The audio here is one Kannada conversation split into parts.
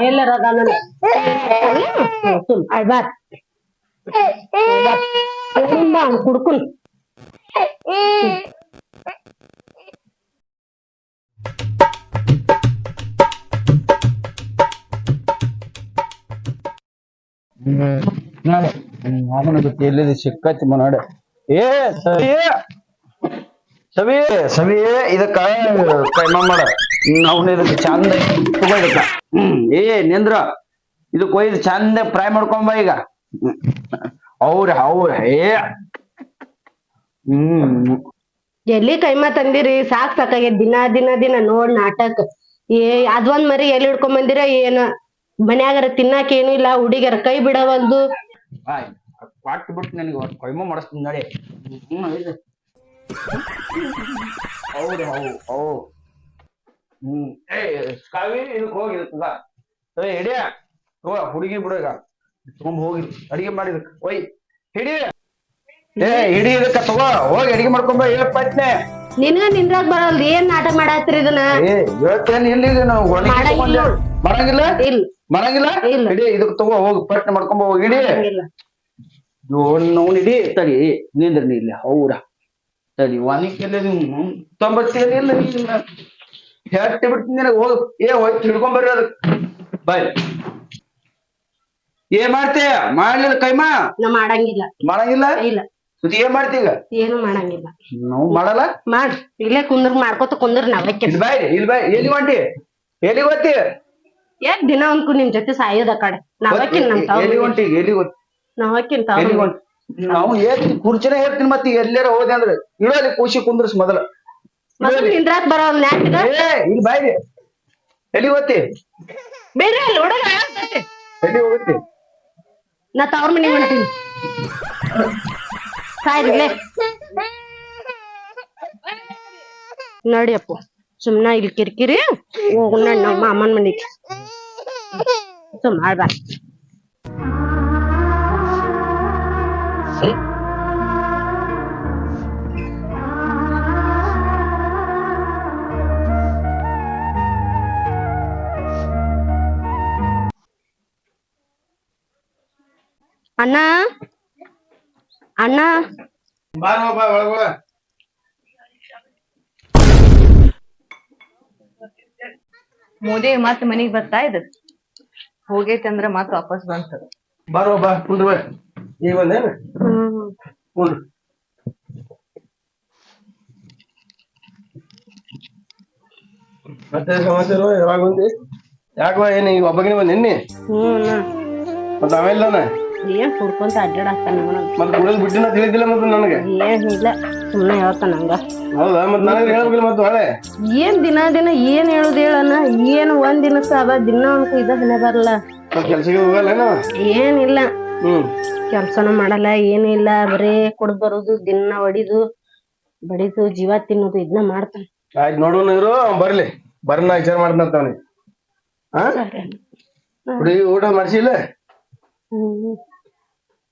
ಎಲ್ಲರ ಅದಾನ ಅಳ್ಬಾರ್ ಕುಡ್ಕುನ್ ನಾಳೆ ಮಾಮನ ಜೊತೆ ಎಲ್ಲಿದೆ ಸಿಕ್ಕತ್ತಿ ಮನಾಡೆ ಏ ಸವಿ ಸವಿ ಸವಿ ಇದಕ್ಕ ಕೈಮ ಮಾಡ ನಾವು ಇದಕ್ಕೆ ಚಂದ ಹ್ಮ್ ಏ ನಿಂದ್ರ. ಇದು ಕೊಯ್ದು ಚಂದ ಫ್ರೈ ಮಾಡ್ಕೊಂಬ ಈಗ. ಅವ್ರ ಅವ್ರ ಏ. ಹ್ಮ್. ಎಲ್ಲಿ ಕೈಮ ತಂದಿರಿ? ಸಾಕ್ ಸಾಕಾಗೈತ್ ದಿನ ದಿನ ದಿನ ನೋಡ್ ನಾಟಕ. ಏ ಅದೊಂದ್ ಮರಿ ಎಲ್ಲಿ ಹಿಡ್ಕೊಂಡ್ ಬಂದಿರ? ಏನ? ಮನ್ಯಾಗರ ತಿನ್ನಾಕ ಏನು ಇಲ್ಲ. ಹುಡುಗಿಯರ ಕೈ ಬಿಡವಲ್ದು. ಪಾಟ್ ಬಿಟ್ಟು ನನಗೆ ಕೈಮ ಮಾಡಿಸ್ತೀನಿ ನೋಡಿ. ಹ್ಮ್ ಹೌದು ಹೌದು ಹೌದು ಹ್ಮ್. ಏ ಕಾವೇರಿ ಇದಕ್ಕೆ ಹೋಗಿ ಇದಕ್ಕ ಏ ಹಿಡಿಯ. ತಗೋ ಹುಡುಗಿ ಬಿಡುಗ ತಗೊಂಡ್ ಹೋಗಿ. ಅಡಿಗೆ ಮಾಡಿದ ಒಯ್ ಹಿಡಿ. ಏ ಹಿಡಿ ಇದಕ್ಕ ತಗೋ. ಹೋಗಿ ಅಡಿಗೆ ಮಾಡ್ಕೊಂಬ ಏ ಪಟ್ನೆ. ನಿನ್ಗ ನಿಂದ್ರಾಗ ಬರಲ್ದು ಏನ್ ನಾಟಕ ಮಾಡಾತ್ರಿ ಇದನ್ನ? ಏ ಇವತ್ತೇನ್ ಇಲ್ಲಿ ನಾವು ಒಣಗಿ. ಮಾಡಂಗಿಲ್ಲ. ಇಲ್ಲ. ಮರಂಗಿಲ್ಲ ಇಲ್ಲ. ಹಿಡಿ ಇದಕ್ಕೆ ತಗೋ. ಹೋಗಿ ಪಟ್ನೆ ಮಾಡ್ಕೊಂಬ ಹೋಗಿ ಹಿಡಿ. ಇಲ್ಲ ನಾವು ಇಡೀ ತಡಿ ನಿಂದ್ರ ನೀ ಇಲ್ಲಿ. ಹೌರ ತಡಿ ವಾನಿಕೆಲ್ಲ ನೀವು ತೊಂಬತ್ತೇನಿಲ್ಲ ಹೆಟ್ಟಿ ಬಿಡ್ತೀನಿ ನಿನಗೆ ಹೋಗಿ. ಏ ಹೋಗಿ ತಿಳ್ಕೊಂಬರ್ರಿ ಅದಕ್ಕೆ ಬಾಯ್. ಏನ್ ಮಾಡ್ತೀಯ ಮಾಡ್ಲಿಲ್ಲ ಕೈಮಾ? ನಾ ಮಾಡಂಗಿಲ್ಲ. ಮಾಡಂಗಿಲ್ಲ? ಇಲ್ಲ. ಸುದ್ದಿ ಏನ್ ಮಾಡ್ತೀಗ ಏನು ಮಾಡಂಗಿಲ್ಲ. ನಾವು ಮಾಡಲ್ಲ? ಮಾಡ್ ಇಲ್ಲೇ ಕುಂದ್ರ ಮಾಡ್ಕೊತ ಕುಂದ್ರ ನಾವಕ್ಕೆ ಇಲ್ಲಿ ಬಾಯ್ ಇಲ್ಲಿ ಬಾಯ್. ಎಲ್ಲಿ ಹೊಂಟಿ? ಎಲ್ಲಿ ಗೊತ್ತಿ ಯಾಕ್ ದಿನ ಅನ್ಕು ನಿಮ್ ಜೊತೆ ಸಾಯೋದ ಕಡೆ ನಾವಕ್ಕಿನ್ ನಮ್ ಎಲ್ಲಿ ಹೊಂಟಿ ಎಲ್ಲಿ ಗೊತ್ತಿ ನಾವಕ್ಕಿನ್ ಎಲ್ಲಿ ತಾವ್ ಹೊಂಟಿ? ನಾವು ಏನ್ ಕುರ್ಚಿನ ಹೇಳ್ತೀನಿ ಮತ್ತೆ ಎಲ್ಲಾರ ಹೋದೆ ಅಂದ್ರೆ. ಇಡೋಲಿ ಖುಷಿ ಕುಂದ್ರಸ್ ಮೊದಲ ಮೊದಲು. ನಿಂದ್ರಾಕ್ ಬರೋಲ್ ಏ ಇಲ್ಲಿ ಬಾಯ್ರಿ ಎಲ್ಲಿ ಹೋಗ್ತಿ ಬೇರೆ ಅಲ್ಲಿ ಹುಡುಗ ಎಲ್ಲಿ ಹೋಗುತ್ತೆ ನಾ ತವ್ರ ಮನೆಗ್ ಹೊಂಟೀನಿ. ಸಾಯ್ರಿಲೆ ನೋಡಿ ಅಪ್ಪ ಸುಮ್ನ ಇಲ್ಲಿ ಕಿರಿಕಿರಿ ಹೋಗೋಣ ನಮ್ಮ ಅಮ್ಮನ ಮನೆಗೆ. ಸುಮ್ಮ ಮಾಡ್ಬಾ ಅಣ್ಣ? ಅಣ್ಣ? ಮೋದಿ ಮತ್ ಮನಿಗ್ ಬರ್ತಾ ಇದ್ ಹೋಗೈತಿ ಅಂದ್ರ ಮತ್ ವಾಪಸ್ ಬಂತ. ಬಾರೋ ಬಾ ಕುಂದ್ರ ಬಾ. ಈಗ ಬಂದೇನು ಹ್ಮ್ ಕುಂಡ್ರು ಮತ್ತೆ ಸಮಾಚಾರ ಯಾವಾಗ ಬಂದಿ? ಯಾಕವಾ ಏನ್ ಈಗ ಒಬ್ಬಗಿನ ಬಂದ್ ನಿನ್ನೆ? ಹ್ಮ್ ಮತ್ತೆ ಮತ್ತ ಆಮೇಲೆ ಏನ್ ಹುಡ್ಕೊಂತ ಬಿಟ್ಟಿನ ತಿಳಿದಿಲ್ಲ ಮತ್ತೆ ನನಗೆ. ಹೇಳ್ತಾನ ಹಂಗ ಹೌದಾ? ಮತ್ ನನಗೆ ಹೇಳ್ಬೇಕಿಲ್ಲ ಮತ್ತೆ ಹೊಳೆ. ಏನ್ ದಿನ ದಿನ ಏನ್ ಹೇಳುದು ಹೇಳಣ್ಣ ಏನ್ ಒಂದ್ ದಿನಕ್ಕ ಅದ ದಿನ ಒಂದು ಇದ ಬರಲ್ಲ. ಕೆಲ್ಸಕ್ಕೆ ಹೋಗಲ್ಲ ಏನಿಲ್ಲ ಹ್ಮ್. ಕೆಲ್ಸನೂ ಮಾಡಲ್ಲ ಏನಿಲ್ಲ ಬರೇ ಕುಡ್ದ್ ಬರುದು ದಿನ ಹೊಡಿದು ಬಡಿದು ಜೀವ ತಿನ್ನೋದು ಇದನ್ನ ಮಾಡ್ತಾನ. ಆಯ್ತು ನೋಡೋಣ ಇರು ಅವ್ನ್ ಬರ್ಲಿ. ಬರ್ನ ವಿಚಾರ ಮಾಡ್ತಂತ ಅವನಿಗೆ ಹಾ ಹುಡುಗಿ ಊಟ ಮಾಡಿಸಿಲ್ಲ ಹ್ಮ್.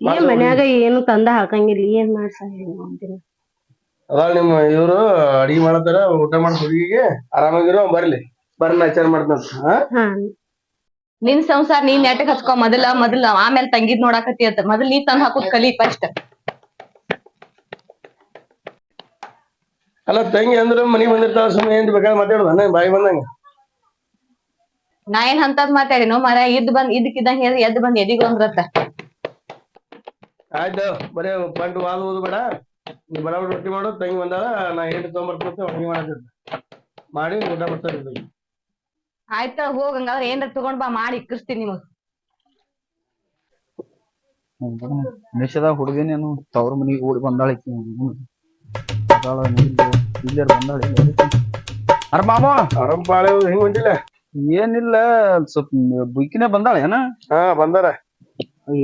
ಏನ್ ಮನ್ಯಾಗ ಏನು ತಂದ ಹಾಕಂಗಿಲ್ಲ ಏನ್ ಮಾಡ್ಸ ದಿನ ಅದಾಳ ನಿಮ್ಮ ಇವ್ರು ಅಡಿಗೆ ಮಾಡತಾರ ಊಟ ಮಾಡೋ ಹುಡುಗಿಗೆ ಆರಾಮಾಗಿರೋ ಬರ್ಲಿ. ಬರ್ನ ವಿಚಾರ ಮಾಡ್ತಂತ ಹಾ? ನಿನ್ ಸಂಸಾರ ನೀನ್ ನೆಟ್ಟಗ್ ಹಚ್ಕೊ ಮೊದಲ ಮೊದಲ ಆಮೇಲೆ ತಂಗಿದ್ ನೋಡಾಕತಿ ಅಂತ. ಮೊದಲ್ ನೀ ತಂದ್ ಹಾಕೋದ್ ಕಲಿ ಫಸ್ಟ್ ಅಲ್ಲ ತಂಗಿ ಅಂದ್ರ ಮನಿ ಬಂದಿರ್ತಾವ ಸುಮ್ಮನೆ ಏನ್ ಬೇಕಾದ್ರೆ ಮಾತಾಡುದ? ಅಣ್ಣ ಬಾಯಿ ಬಂದಂಗ. ನಾ ಏನ್ ಅಂತದ್ ಮಾತಾಡಿನೋ ಮರ ಇದ್ ಬಂದ್ ಇದಕ್ಕಿದ್ದಂಗ ಹೇಳಿ ಎದ್ ಬಂದ್ ಎದಿಗ್ ಒಂದ್ರತ್ತ ಆಯ್ತು ಬರೇ ಪಂಟ್ ವಾದ ಓದು ಬೇಡ. ನೀ ಬಡ ಬಡ ರೊಟ್ಟಿ ಮಾಡು ತಂಗಿ ಬಂದಾಳ ನಾ ಹೇಳಿ ತೊಗೊಂಬರ್ತಂತ ಅಡಿಗೆ ಮಾಡತ್ತಿದ್ದೆ ಮಾಡಿ ಊಟ ಬರ್ತಾರೆ ಆಯ್ತ ಹೋಗ ಹಂಗಾದ್ರ ಏನ್ರ ತಗೊಂಡ್ ಬಾ ಮಾಡಿ ಇಕ್ಕಿಸ್ತೀನಿ ನಿಮಗ್. ನಿಮಿಷದಾಗ ಹುಡುಗಿನೇನು ತವ್ರ ಮನಿಗೆ ಓಡಿ ಬಂದಾಳ ಬಂದಾಳ ಅರ ಅರೆ ಮಾಮ! ಆರಾಮ್ ಬಾಳೆ ಹೆಂಗ್ ಬಂದಿಲ್ಲ ಏನಿಲ್ಲ ಸ್ವಲ್ಪ ಬುಕ್ಕಿನೇ ಬಂದಾಳ ಏನ? ಹಾ ಬಂದಾರ.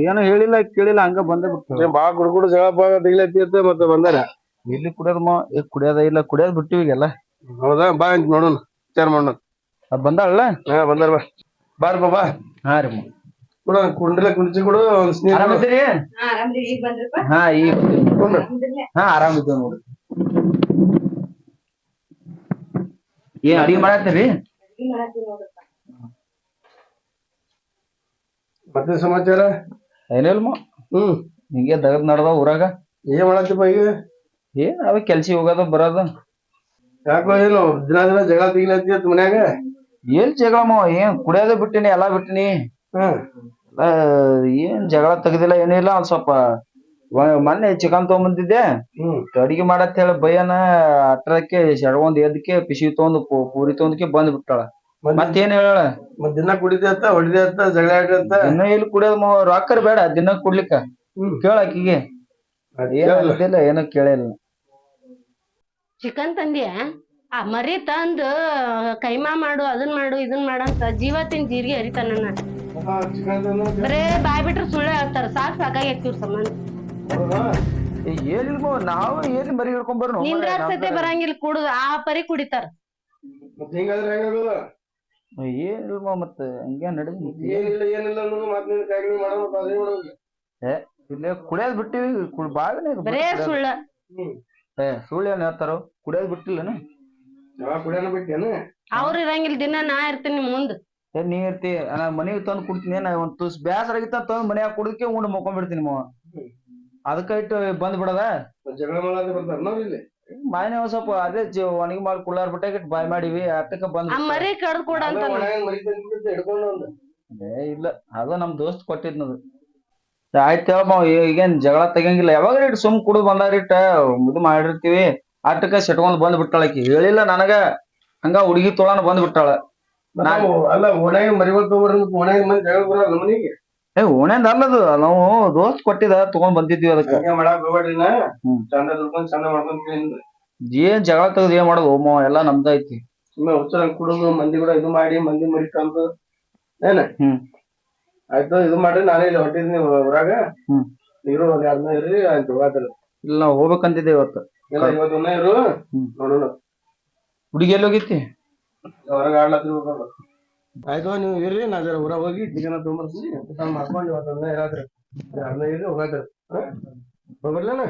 ಏನು ಹೇಳಿಲ್ಲ ಕೇಳಿಲ್ಲ ಹಂಗ ಬಂದೇ ಬಿಟ್ಟು ಏನ್ ಬಾ ಕುಡ್ಕುಡು ಜಗಳ ಪಾಗ ತೆಗಿಲತ್ತಿ ಮತ್ತೆ ಬಂದಾರ. ಇಲ್ಲಿ ಕುಡಿಯೋದ್ ಮಾ ಏ ಕುಡಿಯೋದ ಇಲ್ಲ ಕುಡಿಯೋದ್ ಬಿಟ್ಟಿವಿ ಈಗೆಲ್ಲ ಹೌದಾ ಬಾ ಅಂತ ನೋಡೋಣ ವಿಚಾರ ಮಾಡೋಣ. ಅದ್ ಬಂದಾಳಲ್ಲ? ಹಾ ಬಂದಾರ ಬಾ. ಬಾರ್ ಬಾ ಬಾ. ಹಾ ರೀ ಕುಂಡಲ ಕೊಡು ಕುಂಡ್ಲ ಕುಂಡ್ಸಿ ಕೊಡು ಒಂದ್ ಸ್ನೇಹ. ಹಾ ಈಗ ಹಾ ಆರಾಮಿದ್ದೇವ್ ನೋಡ್ರಿ. ಏನ್ ಅಡಿಗೆ ಮಾಡತ್ತೀರಿ? ಮತ್ತೆ ಸಮಾಚಾರ? ಏನಿಲ್ಮ ಹ್ಮ್. ಹಿಂಗೆ ದಗದ್ ನಡ್ದ ಊರಾಗ. ಏನ್ ಮಾಡತ್ತಪ್ಪ ಈಗ? ಏನ್ ಅವ ಕೆಲ್ಸಿ ಹೋಗದ ಬರೋದು. ಯಾಕೋ ಏನು? ದಿನ ದಿನ ಜಗಳ ತೆಗಿಲತ್ತಿ ಮನ್ಯಾಗ? ಏನ್ ಜಗಳಮ್ಮ ಏನ್ ಕುಡಿಯೋದೇ ಬಿಟ್ಟಿನಿ ಎಲ್ಲಾ ಬಿಟ್ಟಿನಿ. ಹ್ಮ್ ಆ, ಏನ್ ಜಗಳ ತೆಗ್ದಿಲ್ಲ ಏನಿಲ್ಲ ಒಂದ್ ಸ್ವಲ್ಪ ವ- ಮೊನ್ನೆ ಚಿಕನ್ ತಗೊಂಬಂದಿದ್ದೆ. ಹ್ಮ್. ಅಡಿಗೆ ಮಾಡತ್ ಹೇಳಿ ಭಯನ ಅಟ್ರಕ್ಕೆ ಶಡಗೊಂದ್ ಎದ್ಕೆ ಪಿಸಿ ತಗೊಂಡ್ ಪೂರಿ ತಗೊಂಡ್ಕೆ ಬಂದ್ ಬಿಟ್ಟಾಳ ಮತ್ತೇನ್ ಹೇಳ? ಮತ್ ದಿನ ಕುಡಿದೆ ಅಂತ ಜಗಳ ಆಡತ್ತ ದಿನ ಇಲ್ಲಿ ಕುಡಿಯೋದ್ ರಾಕರ್ ಬೇಡ ದಿನ ಕುಡ್ಲಿಕ್ಕ. ಹ್ಮ್. ಕೇಳ ಆಕಿಗೆ. ಅದೇನಿಲ್ಲ ಏನ ಕೇಳಿಲ್ಲ. ಚಿಕನ್ ತಂದಿಯ? ಆ ಮರಿ ತಂದು ಕೈಮಾ ಮಾಡು ಅದನ್ ಮಾಡು ಇದನ್ ಮಾಡಂತ ಜೀವ ತಿನ್ ಜೀರಿಗೆ ಹರಿತಾನ ಬರೇ ಬಾಯ್ ಬಿಟ್ರೆ ಸುಳ್ಳೆ ಹೇಳ್ತಾರ ಸಾಕ್ ಸಾಕಾಗೈತಿ ಸಮಾನ ಸಂಬಂಧ. ಏ, ಏನಿಲ್ಲ ನಾವು ಏನ್ ಮರಿ ಹಿಡ್ಕೊಂಡ್ ಬರ್ನು? ನಿಂದ್ರ ಸತೆ ಬರಂಗಿಲ್ಲ ಕುಡುದು ಆ ಪರಿ ಕುಡಿತಾರ. ಮಾವ ಮತ್ತ ಹಂಗೆ ನಡಿ ಏನಿಲ್ಲ ಏನಿಲ್ಲ ಅನ್ನೋದು ಮತ್ ನೀನ್ ಕಾಯಿಲೆ ಮಾಡೋ ಮತ್ ಅದೇ ಮಾಡೋದು ಇಲ್ಲೇ ಕುಡಿಯೋದ್ ಬಿಟ್ಟಿವಿ ಕುಡ್ ಇದು ಬರೇ. ಸುಳ್ಳ. ಏ ಸುಳ್ಳು ಏನ್ ಹೇಳ್ತಾರೋ? ಕುಡಿಯೋದ್ ಬಿಟ್ಟಿಲ್ಲನ? ಕುಡಿಯೋಣ ಬಿಟ್ಟೇನ? ಅವ್ರ ಇರಂಗಿಲ್ಲ ದಿನ ನಾ ಇರ್ತೀನಿ ಮುಂದ. ಏ ನೀ ಇರ್ತಿ ನಾ ಮನೆಗೆ ತಂದು ಕುಡ್ತೀನಿ ನಾ ಒಂದ್ ತುಸ್ ಬ್ಯಾಸರ ಆಗಿತ್ತ ತಂದ್ ಮನ್ಯಾಗ ಕುಡಿದಕ್ಕೆ ಉಂಡು ಮುಕೊಂಡ್ಬಿಡ್ತೀನಿ ಮಾವ. ಅದಕ್ಕ ಇಟ್ಟು ಬಂದ್ ಬಿಡದ? ಜಗಳ ಮಾಡಾದ ಬರ್ತಾರ ನಾವ್ ಇಲ್ಲಿ. ಮಾಯನೆ ಒಂದ್ ಸ್ವಲ್ಪ ಅದೇ ಜೀವ ಒಣಗಿ ಮಾಡಿ ಕುಳ್ಳಾರ್ ಬಿಟ್ಟಾಗ ಇಟ್ಟು ಬಾಯ್ ಮಾಡಿವಿ ಅಟ್ಟಕ್ಕ ಬಂದ್ ಆ ಮರಿ ಕಡ್ದ್ ಕೊಡ ಅಂತ ಏ ಇಲ್ಲ. ಅದು ನಮ್ ದೋಸ್ತ್ ಕೊಟ್ಟಿದ್ನದು. ಆಯ್ತು ಹೇಳ ಈಗೇನ್ ಜಗಳ ತೆಗಿಯಂಗಿಲ್ಲ. ಯಾವಾಗ ಇಟ್ಟು ಸುಮ್ ಕುಡಿದು ಬಂದಾರಿಟ್ಟ ಇದು ಮಾಡಿರ್ತೀವಿ. ಅಟ್ಟಕ್ಕ ಸೆಟ್ಕೊಂಡ್ ಬಂದ್ ಬಿಟ್ಟಾಳಕಿ ಹೇಳಿಲ್ಲ ನನಗ ಹಂಗ ಹುಡುಗಿ ತೊಳನ ಬಂದ್ ಬಿಟ್ಟಾಳ. ನಾವು ಅಲ್ಲ ಓಣ್ಯಾಗ ಮತ್ ಓಣ್ಯಾಗ ಮಂದಿ ಜಗಳ ಬರಲ್ಲ ಮನಿಗೆ ಏ ಓಣೆಂದ ಅಲ್ಲದು. ನಾವು ದೋಸ್ತ್ ಕೊಟ್ಟಿದ ತಗೊಂಡ್ ಬಂದಿದ್ವಿ ಅದಕ್ಕ. ಹಂಗೆ ಮಾಡಾಕ್ ಹೋಗ್ಬೇಡ್ರಿ ನಾ. ಹ್ಮ್. ಚಂದ ದುಡ್ಕೊಂಡ್ ಚಂದ ಮಾಡ್ಕೊಂಡ್ ಏನ್ ಜಗಳ ತೆಗ್ದು ಏನ್ ಮಾಡೋದು? ಓಮ ಎಲ್ಲ ನಮ್ದ ಐತಿ. ಸುಮ್ಮನೆ ಹುಚ್ಚರ ಕುಡುದು ಮಂದಿ ಕೂಡ ಇದು ಮಾಡಿ ಮಂದಿ ಮರಿ ತಂದು ಏನ? ಹ್ಮ್. ಆಯ್ತು ಇದು ಮಾಡ್ರಿ ನಾನೇ ಇಲ್ಲಿ ಹೊಟ್ಟಿದ್ನಿ ಊರಾಗ. ಹ್ಮ್. ನೀರು ಒಂದ್ ಎರಡ್ ದಿನ ಇರ್ರಿ ಆಯ್ತು ಇಲ್ಲ ನಾವ್ ಹೋಗ್ಬೇಕಂತಿದ್ದೆ ಇವತ್ತು. ಇಲ್ಲ ಇವತ್ತು ಒಂದೇ ಇರು ಹ್ಮ್. ನೋಡೋಣ. ಹುಡುಗಿ ಎಲ್ಲಿ ಹೋಗಿತ್ತಿ ಹೊರಗೆ ಆಡ್ಲತ್ತಿರ್ಬೇಕು ಆಯ್ತು ನೀವು ಇರ್ರಿ, ನಾ ಜರ ಹೋಗಿ ಚಿಕನ್ ತೊಗೊಂಬರ್ತೀನಿ. ಮಾಡ್ಕೊಂಡು ಇವತ್ತೊಂದ ಇರಾದ್ರಿ ಅರ್ಧ ಇರ್ರಿ ಹೋಗಾದ್ರಿ ಹೋಗ್ಬರ್ಲೇನ?